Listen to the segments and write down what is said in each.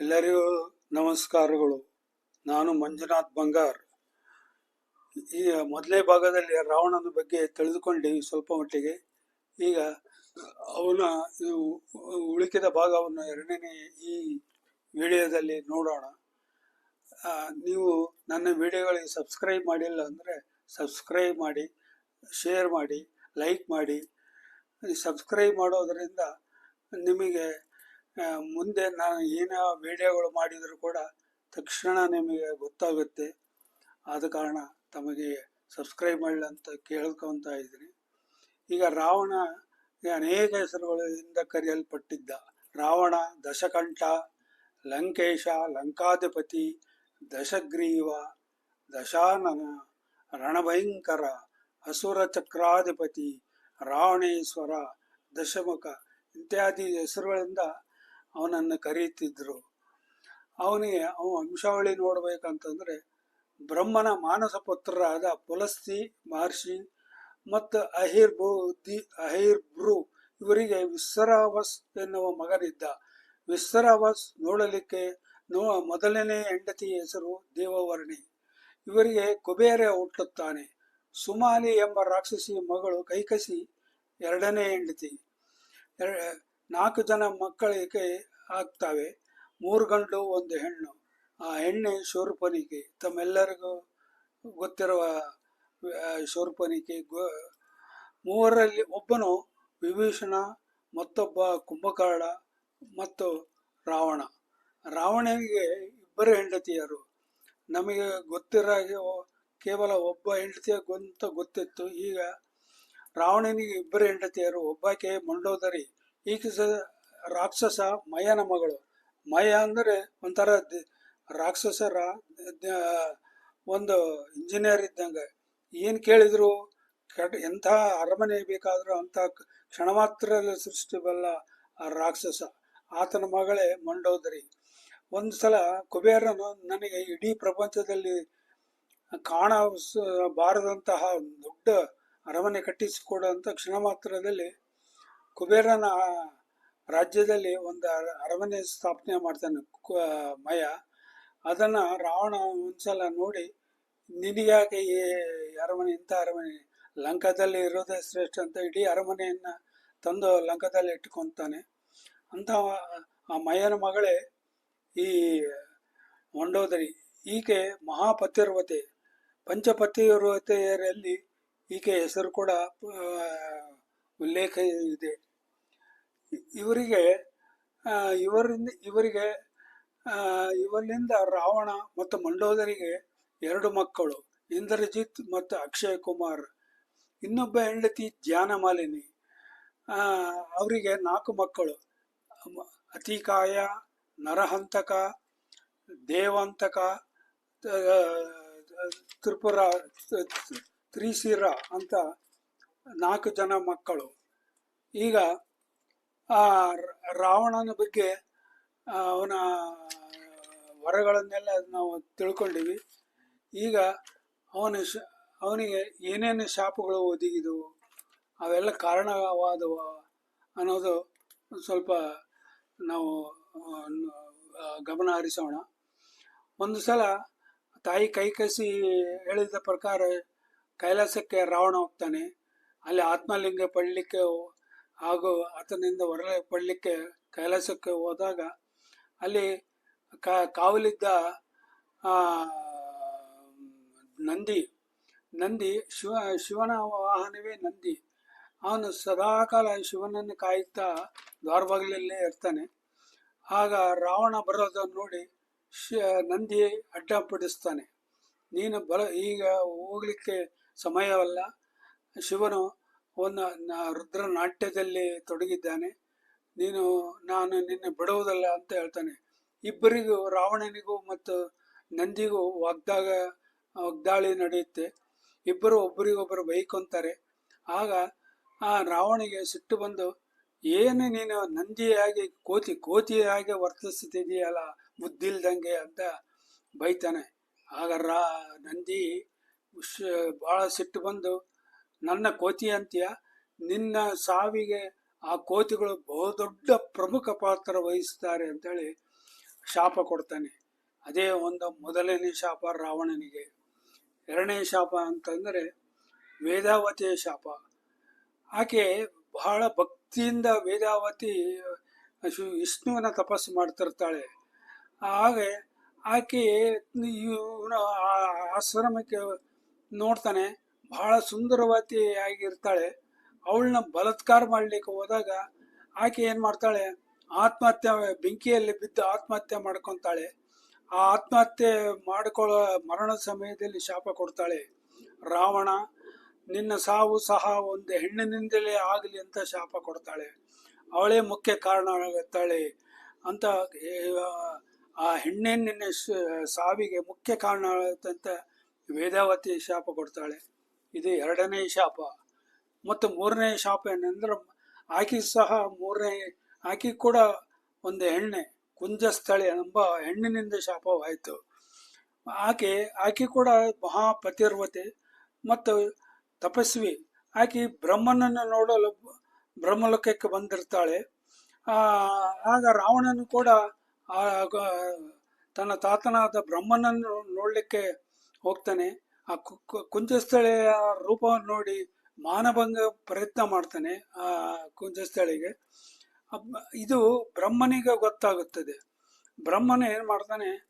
ಎಲ್ಲರಿಗೂ ನಮಸ್ಕಾರಗಳು. ನಾನು ಮಂಜುನಾಥ್ ಬಂಗಾರ್. ಈ ಮೊದಲನೇ ಭಾಗದಲ್ಲಿ ರಾವಣನ ಬಗ್ಗೆ ತಿಳಿದುಕೊಂಡೀವಿ ಸ್ವಲ್ಪ ಮಟ್ಟಿಗೆ. ಈಗ ಅವನ ಉಳಿಕಿದ ಭಾಗವನ್ನು ಎರಡನೇ ಈ ವಿಡಿಯೋದಲ್ಲಿ ನೋಡೋಣ. ನೀವು ನನ್ನ ವಿಡಿಯೋಗಳಿಗೆ ಸಬ್ಸ್ಕ್ರೈಬ್ ಮಾಡಿಲ್ಲ ಅಂದರೆ ಸಬ್ಸ್ಕ್ರೈಬ್ ಮಾಡಿ, ಶೇರ್ ಮಾಡಿ, ಲೈಕ್ ಮಾಡಿ. ಸಬ್ಸ್ಕ್ರೈಬ್ ಮಾಡೋದರಿಂದ ನಿಮಗೆ ಮುಂದೆ ನಾನು ಏನೇ ವಿಡಿಯೋಗಳು ಮಾಡಿದರೂ ಕೂಡ ತಕ್ಷಣ ನಿಮಗೆ ಗೊತ್ತಾಗುತ್ತೆ. ಆದ ಕಾರಣ ತಮಗೆ ಸಬ್ಸ್ಕ್ರೈಬ್ ಮಾಡಲಿ ಅಂತ ಕೇಳ್ಕೊತಾ ಇದ್ದೀನಿ. ಈಗ ರಾವಣ ಅನೇಕ ಹೆಸರುಗಳಿಂದ ಕರೆಯಲ್ಪಟ್ಟಿದ್ದ. ರಾವಣ, ದಶಕಂಠ, ಲಂಕೇಶ, ಲಂಕಾಧಿಪತಿ, ದಶಗ್ರೀವ, ದಶಾನನ, ರಣಭಯಂಕರ, ಅಸುರ ಚಕ್ರಾಧಿಪತಿ, ರಾವಣೇಶ್ವರ, ದಶಮುಖ, ಇತ್ಯಾದಿ ಹೆಸರುಗಳಿಂದ ಅವನನ್ನು ಕರೆಯುತ್ತಿದ್ದರು ಅವನಿಗೆ, ಅವನು ವಂಶಾವಳಿ ನೋಡಬೇಕಂತಂದರೆ ಬ್ರಹ್ಮನ ಮಾನಸ ಪುತ್ರರಾದ ಪುಲಸ್ತಿ, ಮಹರ್ಷಿ ಮತ್ತು ಅಹಿರ್ಬುದ್ಧಿ ಅಹಿರ್ಬ್ರು ಇವರಿಗೆ ವಿಸ್ಸರಾವಸ್ ಎನ್ನುವ ಮಗನಿದ್ದ. ವಿಸ್ಸರಾವಸ್ ನೋಡಲಿಕ್ಕೆ ನೋ ಮೊದಲನೇ ಹೆಂಡತಿ ಹೆಸರು ದೇವವರ್ಣಿ. ಇವರಿಗೆ ಕುಬೇರ ಹುಟ್ಟುತ್ತಾನೆ. ಸುಮಾಲಿ ಎಂಬ ರಾಕ್ಷಸಿ ಮಗಳು ಕೈಕಸಿ ಎರಡನೇ ಹೆಂಡತಿ. ನಾಲ್ಕು ಜನ ಮಕ್ಕಳಿಗೆ ಆಗ್ತವೆ. ಮೂರು ಗಂಡು, ಒಂದು ಹೆಣ್ಣು. ಆ ಹೆಣ್ಣೆ ಶೂರ್ಪನಿಕೆ ತಮ್ಮೆಲ್ಲರಿಗೂ ಗೊತ್ತಿರುವ ಶೂರ್ಪನಿಕೆ ಗೋ, ಮೂವರಲ್ಲಿ ಒಬ್ಬನು ವಿಭೀಷಣ, ಮತ್ತೊಬ್ಬ ಕುಂಭಕರ್ಣ ಮತ್ತು ರಾವಣ. ರಾವಣನಿಗೆ ಇಬ್ಬರು ಹೆಂಡತಿಯರು. ನಮಗೆ ಗೊತ್ತಿರೋ ಕೇವಲ ಒಬ್ಬ ಹೆಂಡತಿಯ ಅಂತ ಗೊತ್ತಿತ್ತು. ಈಗ ರಾವಣನಿಗೆ ಇಬ್ಬರು ಹೆಂಡತಿಯರು. ಒಬ್ಬಾಕೆ ಮಂಡೋದರಿ ಸ ರಾಕ್ಷಸ ಮಯನ ಮಗಳು. ಮಯ ಅಂದರೆ ಒಂಥರ ರಾಕ್ಷಸರ ಒಂದು ಇಂಜಿನಿಯರ್ ಇದ್ದಂಗೆ. ಏನು ಕೇಳಿದ್ರು? ಕೆಟ್ಟ ಎಂಥ ಅರಮನೆ ಬೇಕಾದರೂ ಅಂಥ ಕ್ಷಣ ಮಾತ್ರದಲ್ಲಿ ಸೃಷ್ಟಿಬಲ್ಲ ಆ ರಾಕ್ಷಸ. ಆತನ ಮಗಳೇ ಮಂಡೋದರಿ. ಒಂದು ಸಲ ಕುಬೇರನು ನನಗೆ ಇಡೀ ಪ್ರಪಂಚದಲ್ಲಿ ಕಾಣ ಬಾರದಂತಹ ದೊಡ್ಡ ಅರಮನೆ ಕಟ್ಟಿಸಿಕೊಡುವಂಥ ಕ್ಷಣ ಮಾತ್ರದಲ್ಲಿ ಕುಬೇರನ ರಾಜ್ಯದಲ್ಲಿ ಒಂದು ಅರಮನೆ ಸ್ಥಾಪನೆ ಮಾಡ್ತಾನೆ ಮಯ. ಅದನ್ನ ರಾವಣ ಒಂದ್ಸಲ ನೋಡಿ, ನಿನಗ್ಯಾಕೆ ಈ ಅರಮನೆ, ಇಂಥ ಅರಮನೆ? ಲಂಕಾದಲ್ಲಿ ಇರೋದೇ ಶ್ರೇಷ್ಠ ಅಂತ ಇಡೀ ಅರಮನೆಯನ್ನ ತಂದು ಲಂಕಾದಲ್ಲಿ ಇಟ್ಕೊತಾನೆ ಅಂತ ಆ ಮಯನ ಮಗಳೇ ಈ ಮಂಡೋದರಿ ಈಕೆ ಮಹಾಪತಿರ್ವತೆ ಪಂಚಪತಿರ್ವತೆಯರಲ್ಲಿ ಈಕೆ ಹೆಸರು ಕೂಡ ಉಲ್ಲೇಖ ಇದೆ. ಇವರಿಗೆ ಇವರಿಂದ ಇವರಿಗೆ ಇವರಿಂದ ರಾವಣ ಮತ್ತು ಮಂಡೋದರಿಗೆ ಎರಡು ಮಕ್ಕಳು, ಇಂದ್ರಜಿತ್ ಮತ್ತು ಅಕ್ಷಯ್ ಕುಮಾರ್. ಇನ್ನೊಬ್ಬ ಹೆಂಡತಿ ಧ್ಯಾನಮಾಲಿನಿ ಅವರಿಗೆ ನಾಲ್ಕು ಮಕ್ಕಳು. ಅತಿಕಾಯ, ನರಹಂತಕ, ದೇವಂತಕ ತ್ರಿಪುರ ತ್ರಿಶಿರ ಅಂತ ನಾಲ್ಕು ಜನ ಮಕ್ಕಳು. ಈಗ ಆ ರಾವಣನ ಬಗ್ಗೆ ಅವನ ವರಗಳನ್ನೆಲ್ಲ ನಾವು ತಿಳ್ಕೊಂಡಿವಿ. ಈಗ ಅವನ ಅವನಿಗೆ ಏನೇನು ಶಾಪಗಳು ಒದಗಿದವು ಅವೆಲ್ಲ ಕಾರಣವಾದವು ಅನ್ನೋದು ಸ್ವಲ್ಪ ನಾವು ಗಮನ ಹರಿಸೋಣ. ಒಂದು ಸಲ ತಾಯಿ ಕೈಕಸಿ ಹೇಳಿದ ಪ್ರಕಾರ ಕೈಲಾಸಕ್ಕೆ ರಾವಣ ಹೋಗ್ತಾನೆ. ಅಲ್ಲಿ ಆತ್ಮಲಿಂಗ ಪಡಲಿಕ್ಕೆ ಹಾಗೂ ಆತನಿಂದ ಹೊರ ಪಡಲಿಕ್ಕೆ ಕೈಲಾಸಕ್ಕೆ ಹೋದಾಗ ಅಲ್ಲಿ ಕಾವಲಿದ್ದ ನಂದಿ ನಂದಿ ಶಿವ, ಶಿವನ ವಾಹನವೇ ನಂದಿ. ಅವನು ಸದಾಕಾಲ ಶಿವನನ್ನು ಕಾಯುತ್ತಾ ದ್ವಾರಬಾಗಿಲಲ್ಲೇ ಇರ್ತಾನೆ. ಆಗ ರಾವಣ ಬರೋದನ್ನು ನೋಡಿ ಶ, ನಂದಿ ಅಡ್ಡಪಡಿಸ್ತಾನೆ. ನೀನು ಬಲ ಈಗ ಹೋಗ್ಲಿಕ್ಕೆ ಸಮಯವಲ್ಲ. ಶಿವನು ರುದ್ರ ನಾಟ್ಯದಲ್ಲಿ ತೊಡಗಿದ್ದಾನೆ. ನೀನು, ನಾನು ನಿನ್ನೆ ಬಿಡುವುದಲ್ಲ ಅಂತ ಹೇಳ್ತಾನೆ. ಇಬ್ಬರಿಗೂ, ರಾವಣನಿಗೂ ಮತ್ತು ನಂದಿಗೂ ವಾಗ್ದಾಗ, ವಾಗ್ದಾಳಿ ನಡೆಯುತ್ತೆ. ಇಬ್ಬರು ಒಬ್ಬರಿಗೊಬ್ಬರು ಬೈಕೊಂತಾರೆ. ಆಗ, ಆ ರಾವಣಿಗೆ ಸಿಟ್ಟು ಬಂದು, ಏನು ನೀನು ನಂದಿಯಾಗಿ, ಕೋತಿ, ಕೋತಿಯಾಗಿ ವರ್ತಿಸ್ತಿದೆಯಲ್ಲ ಬುದ್ಧಿಲ್ದಂಗೆ ಅಂತ ಬೈತಾನೆ. ಆಗ ರಾ, ನಂದಿ ಬಹಳ ಸಿಟ್ಟು ಬಂದು ನನ್ನ ಕೋತಿ ಅಂತೀಯ, ನಿನ್ನ ಸಾವಿಗೆ ಆ ಕೋತಿಗಳು ಬಹುದೊಡ್ಡ ಪ್ರಮುಖ ಪಾತ್ರ ವಹಿಸ್ತಾರೆ ಅಂತೇಳಿ ಶಾಪ ಕೊಡ್ತಾನೆ. ಅದೇ ಒಂದು ಮೊದಲನೇ ಶಾಪ ರಾವಣನಿಗೆ. ಎರಡನೇ ಶಾಪ ಅಂತಂದರೆ ವೇದಾವತಿಯ ಶಾಪ. ಆಕೆ ಬಹಳ ಭಕ್ತಿಯಿಂದ ವೇದಾವತಿ ವಿಷ್ಣುವನ್ನ ವಿಷ್ಣುವಿನ ತಪಸ್ಸು ಮಾಡ್ತಿರ್ತಾಳೆ. ಹಾಗೆ ಆಕೆ ಇವನ ಆಶ್ರಮಕ್ಕೆ ನೋಡ್ತಾನೆ. ಬಹಳ ಸುಂದರವತಿ ಆಗಿರ್ತಾಳೆ. ಅವಳನ್ನ ಬಲಾತ್ಕಾರ ಮಾಡ್ಲಿಕ್ಕೆ ಹೋದಾಗ ಆಕೆ ಏನು ಮಾಡ್ತಾಳೆ? ಆತ್ಮಹತ್ಯೆ, ಬೆಂಕಿಯಲ್ಲಿ ಬಿದ್ದು ಆತ್ಮಹತ್ಯೆ ಮಾಡ್ಕೊಂತಾಳೆ. ಆ ಆತ್ಮಹತ್ಯೆ ಮಾಡಿಕೊಳ್ಳೋ ಮರಣ ಸಮಯದಲ್ಲಿ ಶಾಪ ಕೊಡ್ತಾಳೆ. ರಾವಣ, ನಿನ್ನ ಸಾವು ಸಹ ಒಂದು ಹೆಣ್ಣಿನಿಂದಲೇ ಆಗಲಿ ಅಂತ ಶಾಪ ಕೊಡ್ತಾಳೆ. ಅವಳೇ ಮುಖ್ಯ ಕಾರಣ ಆಗುತ್ತಾಳೆ ಅಂತ ಆ ಹೆಣ್ಣೆ ನಿನ್ನ ಸಾವಿಗೆ ಮುಖ್ಯ ಕಾರಣ ಆಗುತ್ತೆ ಅಂತ ವೇದಾವತಿ ಶಾಪ ಕೊಡ್ತಾಳೆ. ಇದು ಎರಡನೇ ಶಾಪ. ಮತ್ತು ಮೂರನೇ ಶಾಪ ಏನಂದ್ರೆ ಆಕೆ ಸಹ ಮೂರನೇ, ಆಕೆ ಕೂಡ ಒಂದು ಹೆಣ್ಣೆ ಕುಂಜಸ್ಥಳೆ ಎಂಬ ಹೆಣ್ಣಿನಿಂದ ಶಾಪವಾಯಿತು. ಆಕೆ ಆಕೆ ಕೂಡ ಮಹಾಪತಿರ್ವತೆ ಮತ್ತು ತಪಸ್ವಿ. ಆಕೆ ಬ್ರಹ್ಮನನ್ನು ನೋಡಲು ಬ್ರಹ್ಮಲೋಕಕ್ಕೆ ಬಂದಿರ್ತಾಳೆ. ಆಗ ರಾವಣನು ಕೂಡ ತನ್ನ ತಾತನಾದ ಬ್ರಹ್ಮನನ್ನು ನೋಡಲಿಕ್ಕೆ ಹೋಗ್ತಾನೆ. ಆ ಕುಂಜಸ್ಥಳೆಯ ರೂಪವನ್ನು ನೋಡಿ ಮಾನಭಂಗ ಪ್ರಯತ್ನ ಮಾಡ್ತಾನೆ ಆ ಕುಂಜಸ್ಥಳಿಗೆ. ಇದು ಬ್ರಹ್ಮನಿಗೆ ಗೊತ್ತಾಗುತ್ತದೆ. ಬ್ರಹ್ಮನ ಏನ್ ಮಾಡ್ತಾನೆ,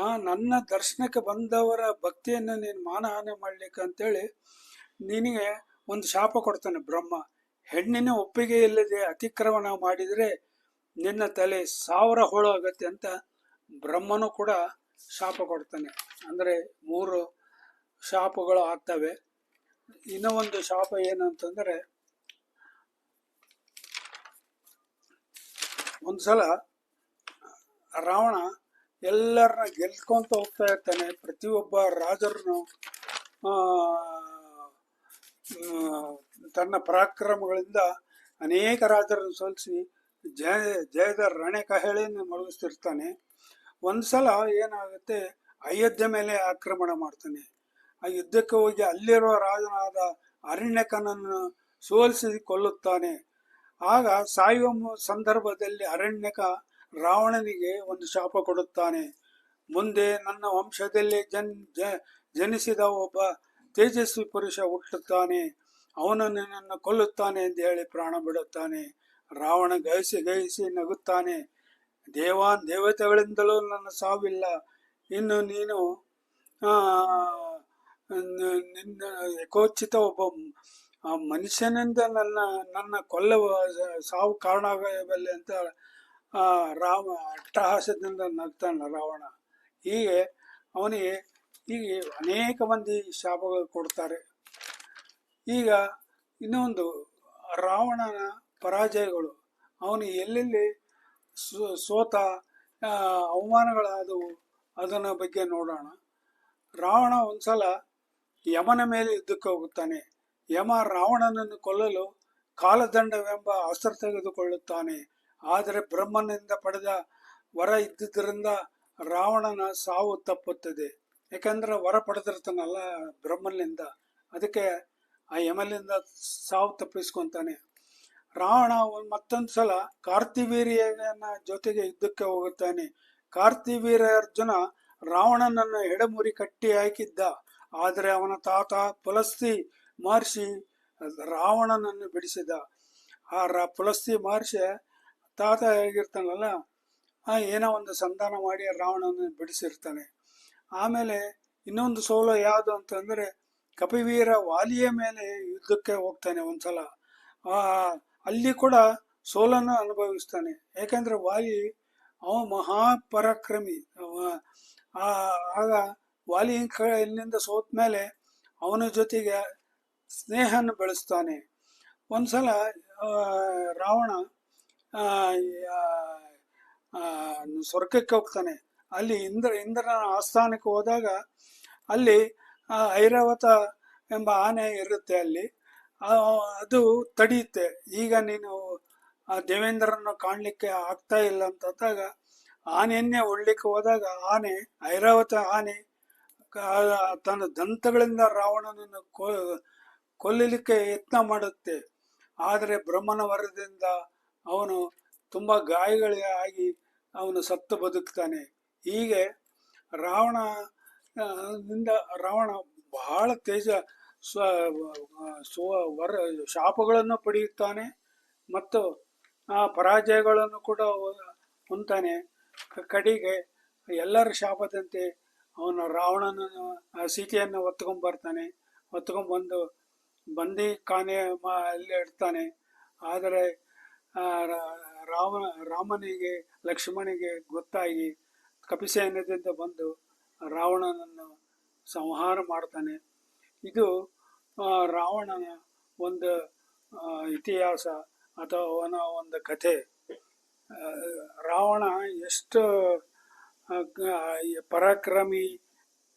ಆ, ನನ್ನ ದರ್ಶನಕ್ಕೆ ಬಂದವರ ಭಕ್ತಿಯನ್ನು ನೀನು ಮಾನಹಾನಿ ಮಾಡ್ಲಿಕ್ಕೆ ಅಂತೇಳಿ ನಿನಗೆ ಒಂದು ಶಾಪ ಕೊಡ್ತಾನೆ ಬ್ರಹ್ಮ. ಹೆಣ್ಣಿನ ಒಪ್ಪಿಗೆ ಇಲ್ಲದೆ ಅತಿಕ್ರಮಣ ಮಾಡಿದರೆ ನಿನ್ನ ತಲೆ ಸಾವಿರ ಹೋಳು ಆಗತ್ತೆ ಅಂತ ಬ್ರಹ್ಮನು ಕೂಡ ಶಾಪ ಕೊಡ್ತಾನೆ. ಅಂದ್ರೆ ಮೂರು ಶಾಪಗಳು ಆಗ್ತವೆ. ಇನ್ನೂ ಒಂದು ಶಾಪ ಒಂದು ಸಲ ರಾವಣ ಎಲ್ಲರನ್ನ ಗೆಲ್ಕೊಂತ ಹೋಗ್ತಾ ಇರ್ತಾನೆ. ಪ್ರತಿಯೊಬ್ಬ ರಾಜರನ್ನು ತನ್ನ ಪರಾಕ್ರಮಗಳಿಂದ ಅನೇಕ ರಾಜರನ್ನು ಸೋಲಿಸಿ ಜಯ, ಜಯದ ರಣೆ ಕಹಳೆಯನ್ನು ಒಂದು ಸಲ ಏನಾಗುತ್ತೆ, ಅಯೋಧ್ಯೆ ಮೇಲೆ ಆಕ್ರಮಣ ಮಾಡ್ತಾನೆ. ಆ ಯುದ್ಧಕ್ಕೆ ಹೋಗಿ ಅಲ್ಲಿರುವ ರಾಜನಾದ ಅರಣ್ಯಕನನ್ನು ಸೋಲಿಸಿ ಕೊಲ್ಲುತ್ತಾನೆ ಆಗ ಸಾಯುವ ಸಂದರ್ಭದಲ್ಲಿ ಅರಣ್ಯಕ ರಾವಣನಿಗೆ ಒಂದು ಶಾಪ ಕೊಡುತ್ತಾನೆ. ಮುಂದೆ ನನ್ನ ವಂಶದಲ್ಲಿ ಜನ್ ಜನಿಸಿದ ಒಬ್ಬ ತೇಜಸ್ವಿ ಪುರುಷ ಹುಟ್ಟುತ್ತಾನೆ. ಅವನನ್ನು ನಿನ್ನನ್ನು ಕೊಲ್ಲುತ್ತಾನೆ ಎಂದು ಹೇಳಿ ಪ್ರಾಣ ಬಿಡುತ್ತಾನೆ. ರಾವಣ ಗಯಿಸಿ ಗಯಿಸಿ ನಗುತ್ತಾನೆ. ದೇವಾನ್ ದೇವತೆಗಳಿಂದಲೂ ನನ್ನ ಸಾವಿಲ್ಲ. ಇನ್ನು ನೀನು ನಿನ್ನ ಯಥೋಚಿತ ಒಬ್ಬ ಆ ಮನುಷ್ಯನಿಂದ ನನ್ನ ನನ್ನ ಕೊಲ್ಲುವ ಸಾವು ಕಾರಣ ಆಗಬಲ್ಲೆ ಅಂತ ರಾಮ ಅಟ್ಟಹಾಸದಿಂದ ನಗ್ತಾನೆ ರಾವಣ. ಹೀಗೆ ಅವನಿಗೆ ಹೀಗೆ ಅನೇಕ ಮಂದಿ ಶಾಪಗಳು ಕೊಡ್ತಾರೆ. ಈಗ ಇನ್ನೊಂದು ರಾವಣನ ಪರಾಜಯಗಳು. ಅವನು ಎಲ್ಲೆಲ್ಲಿ ಸೋತ ಅವಮಾನಗಳಾದವು ಅದನ್ನ ಬಗ್ಗೆ ನೋಡೋಣ. ರಾವಣ ಒಂದ್ಸಲ ಯಮನ ಮೇಲೆ ಯುದ್ಧಕ್ಕೆ ಹೋಗುತ್ತಾನೆ. ಯಮ ರಾವಣನನ್ನು ಕೊಲ್ಲಲು ಕಾಲದಂಡವೆಂಬ ಅಸ್ತ್ರ ತೆಗೆದುಕೊಳ್ಳುತ್ತಾನೆ. ಆದರೆ ಬ್ರಹ್ಮನಿಂದ ಪಡೆದ ವರ ಇದ್ದುದರಿಂದ ರಾವಣನ ಸಾವು ತಪ್ಪುತ್ತದೆ. ಯಾಕಂದ್ರೆ ವರ ಪಡೆದಿರ್ತಾನಲ್ಲ ಬ್ರಹ್ಮನಿಂದ. ಅದಕ್ಕೆ ಆ ಯಮಲಿಂದ ಸಾವು ತಪ್ಪಿಸ್ಕೊಂತಾನೆ. ರಾವಣ ಮತ್ತೊಂದು ಸಲ ಕಾರ್ತಿವೀರ್ಯನ ಜೊತೆಗೆ ಯುದ್ಧಕ್ಕೆ ಹೋಗುತ್ತಾನೆ. ಕಾರ್ತಿವೀರ್ಯ ಅರ್ಜುನ ರಾವಣನನ್ನು ಎಡಮುರಿ ಕಟ್ಟಿ ಹಾಕಿದ್ದ. ಆದರೆ ಅವನ ತಾತ ಪುಲಸ್ತಿ ಮಹರ್ಷಿ ರಾವಣನನ್ನು ಬಿಡಿಸಿದ. ಆ ರಾ ಪುಲಸ್ತಿ ಮಹರ್ಷಿ ತಾತ ಹೇಗಿರ್ತಾನಲ್ಲ, ಆ ಏನೋ ಒಂದು ಸಂಧಾನ ಮಾಡಿ ರಾವಣನ ಬಿಡಿಸಿರ್ತಾನೆ. ಆಮೇಲೆ ಇನ್ನೊಂದು ಸೋಲು ಯಾವುದು ಅಂತಂದ್ರೆ, ಕಪಿವೀರ ವಾಲಿಯ ಮೇಲೆ ಯುದ್ಧಕ್ಕೆ ಹೋಗ್ತಾನೆ ಒಂದ್ಸಲ. ಅಲ್ಲಿ ಕೂಡ ಸೋಲನ್ನು ಅನುಭವಿಸ್ತಾನೆ. ಯಾಕಂದ್ರೆ ವಾಲಿ ಅವ ಮಹಾಪರಾಕ್ರಮಿ. ಆಗ ವಾಲಿ ಕ- ಇಲ್ಲಿಂದ ಸೋತ ಮೇಲೆ ಅವನ ಜೊತೆಗೆ ಸ್ನೇಹನ ಬೆಳೆಸ್ತಾನೆ. ಒಂದ್ಸಲ ಸಲ ರಾವಣ ಸ್ವರ್ಗಕ್ಕೆ ಹೋಗ್ತಾನೆ. ಅಲ್ಲಿ ಇಂದ್ರ, ಇಂದ್ರನ ಆಸ್ಥಾನಕ್ಕೆ ಹೋದಾಗ ಅಲ್ಲಿ ಐರಾವತ ಎಂಬ ಆನೆ ಇರುತ್ತೆ ಅಲ್ಲಿ. ಅದು ತಡೆಯುತ್ತೆ. ಈಗ ನೀನು, ಆ ದೇವೇಂದ್ರನ ಕಾಣ್ಲಿಕ್ಕೆ ಆಗ್ತಾ ಇಲ್ಲ ಅಂತಂದಾಗ ಆನೆಯನ್ನೇ ಒಡ್ಲಿಕ್ಕೆ ಹೋದಾಗ ಆನೆ, ಐರಾವತ ಆನೆ ತನ್ನ ದಂತಗಳಿಂದ ರಾವಣನನ್ನು ಕೊಲ್ಲಲಿಕ್ಕೆ ಯತ್ನ ಮಾಡುತ್ತೆ. ಆದರೆ ಬ್ರಹ್ಮನ ವರದಿಂದ ಅವನು ತುಂಬ ಗಾಯಗಳಾಗಿ ಅವನು ಸತ್ತು ಬದುಕ್ತಾನೆ. ಹೀಗೆ ರಾವಣ ನಿಂದ ರಾವಣ ಬಹಳ ತೇಜ ಸ್ವ ವರ, ಶಾಪಗಳನ್ನು ಪಡೆಯುತ್ತಾನೆ ಮತ್ತು ಆ ಪರಾಜಯಗಳನ್ನು ಕೂಡ ಹೊಂತಾನೆ ಕಡೆಗೆ ಎಲ್ಲರ ಶಾಪದಂತೆ ಅವನು ರಾವಣನನ್ನು ಸೀತೆಯನ್ನು ಹೊತ್ಕೊಂಡ್ ಬರ್ತಾನೆ. ಹೊತ್ಕೊಂಡ್ ಬಂದು ಕಾನೆ ಮ- ಅಲ್ಲಿ ಇಡ್ತಾನೆ. ಆದರೆ ರಾವಣ, ರಾಮನಿಗೆ, ಲಕ್ಷ್ಮಣಿಗೆ ಗೊತ್ತಾಗಿ ಕಪಿಸೈನ್ಯದಿಂದ ಬಂದು ರಾವಣನನ್ನು ಸಂಹಾರ ಮಾಡ್ತಾನೆ. ಇದು ರಾವಣನ ಒಂದು ಇತಿಹಾಸ ಅಥವಾ ಅವನ ಒಂದು ಕಥೆ. ರಾವಣ ಎಷ್ಟು ಪರಾಕ್ರಮಿ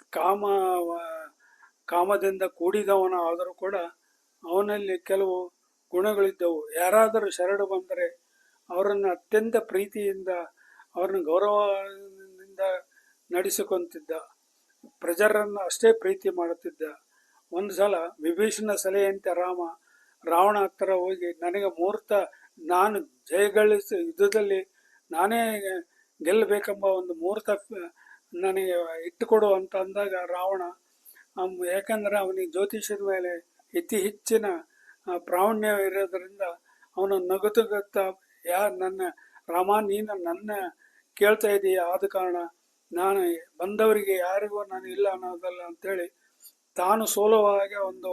ಕಾಮ, ಕಾಮದಿಂದ ಕೂಡಿದವನ ಆದರೂ ಕೂಡ ಅವನಲ್ಲಿ ಕೆಲವು ಗುಣಗಳಿದ್ದವು. ಯಾರಾದರೂ ಶರಣು ಬಂದರೆ ಅವರನ್ನು ಅತ್ಯಂತ ಪ್ರೀತಿಯಿಂದ, ಅವರನ್ನು ಗೌರವದಿಂದ ನಡೆಸಿಕೊಂತಿದ್ದ. ಪ್ರಜರನ್ನು ಅಷ್ಟೇ ಪ್ರೀತಿ ಮಾಡುತ್ತಿದ್ದ. ಒಂದು ಸಲ ವಿಭೀಷಣ ಸಲಹೆಯಂತೆ ರಾಮ, ರಾವಣ ಹತ್ತಿರ ಹೋಗಿ, ನನಗೆ ಮುಹೂರ್ತ ನಾನು ಜಯಗಳಿಸ ಯುದ್ಧದಲ್ಲಿ ನಾನೇ ಗೆಲ್ಲಬೇಕೆಂಬ ಒಂದು ಮುಹೂರ್ತ ನನಗೆ ಇಟ್ಟುಕೊಡು ಅಂತ ಅಂದಾಗ ರಾವಣ ಯಾಕಂದರೆ ಅವನಿಗೆ ಜ್ಯೋತಿಷ್ಯದ ಮೇಲೆ ಅತಿ ಹೆಚ್ಚಿನ ಪ್ರಾವಣ್ಯ ಇರೋದರಿಂದ ಇರೋದ್ರಿಂದ ಅವನು ನಗುತ್ತುಗತ್ತ ಯಾ, ನನ್ನ, ರಾಮ, ನೀನು ನನ್ನ ಕೇಳ್ತಾ ಇದೀಯ, ಆದ ಕಾರಣ ನಾನು ಬಂದವರಿಗೆ ಯಾರಿಗೂ ನಾನು ಇಲ್ಲ ಅನ್ನೋದಲ್ಲ ಅಂತೇಳಿ ತಾನು ಸೋಲುವಾಗ ಒಂದು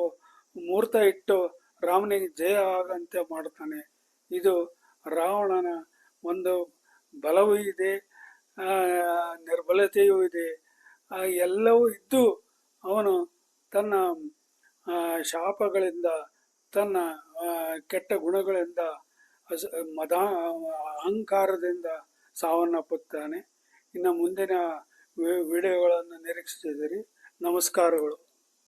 ಮುಹೂರ್ತ ಇಟ್ಟು ರಾಮನಿಗೆ ಜಯ ಆಗಂತೆ ಮಾಡ್ತಾನೆ ಇದು ರಾವಣನ ಒಂದು ಬಲವೂ ಇದೆ ನಿರ್ಬಲತೆಯೂ ಇದೆ. ಎಲ್ಲವೂ ಇದ್ದು ಅವನು ತನ್ನ ಶಾಪಗಳಿಂದ, ತನ್ನ ಕೆಟ್ಟ ಗುಣಗಳಿಂದ ಮದ, ಅಹಂಕಾರದಿಂದ ಸಾವನ್ನಪ್ಪುತ್ತಾನೆ. ಇನ್ನು ಮುಂದಿನ ವಿಡಿಯೋಗಳನ್ನು ನಿರೀಕ್ಷಿಸಿದಿರಿ ನಮಸ್ಕಾರಗಳು.